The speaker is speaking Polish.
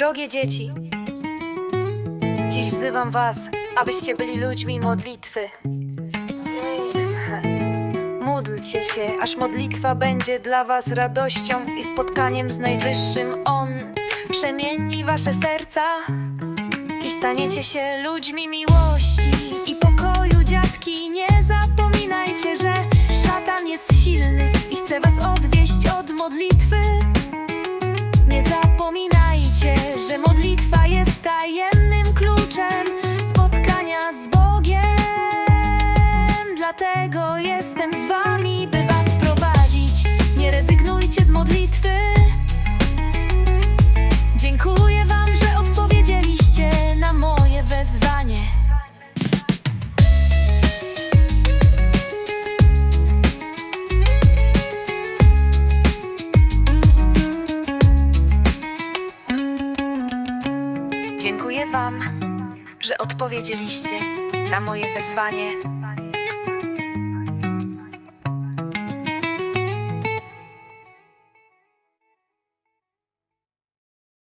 Drogie dzieci, dziś wzywam was, abyście byli ludźmi modlitwy. Módlcie się, aż modlitwa będzie dla was radością i spotkaniem z Najwyższym. On przemieni wasze serca i staniecie się ludźmi miłości i pokoju, dziadki. Nie zapominajcie, że szatan jest silny i chce was odwieść od modlitwy. Tajemnym kluczem spotkania z Bogiem. Dlatego jestem Dziękuję Wam, że odpowiedzieliście na moje wezwanie.